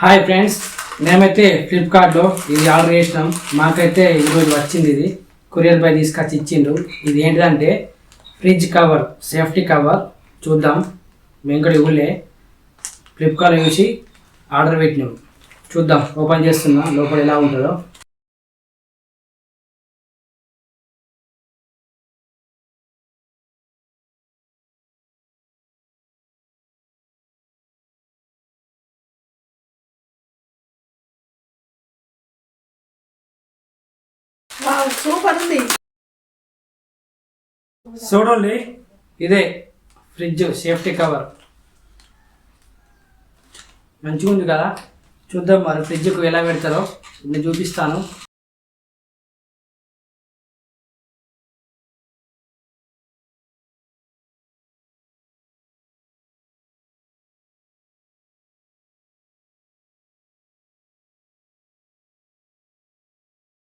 Hi friends మేమైతే ఫ్లిప్కార్ట్లో ఇది ఆర్డర్ చేసినాం. మాకైతే ఈరోజు వచ్చింది ఇది. కొరియర్ బాయ్ తీసుకొచ్చి ఇచ్చిండు. ఇది ఏంటంటే ఫ్రిడ్జ్ కవర్ సేఫ్టీ కవర్ చూద్దాం. మేము కూడా ఇవ్వలే. ఫ్లిప్కార్ట్ చూసి ఆర్డర్ పెట్టినాం. చూద్దాం ఓపెన్ చేస్తున్నా. లోపల ఎలా ఉంటుందో. సూపర్ ఉంది. చూడండి ఇదే ఫ్రిడ్జ్ సేఫ్టీ కవర్. మంచిగా ఉంది కదా? చూద్దాం మరి ఫ్రిడ్జ్కు ఎలా పెడతారో. నేను చూపిస్తాను.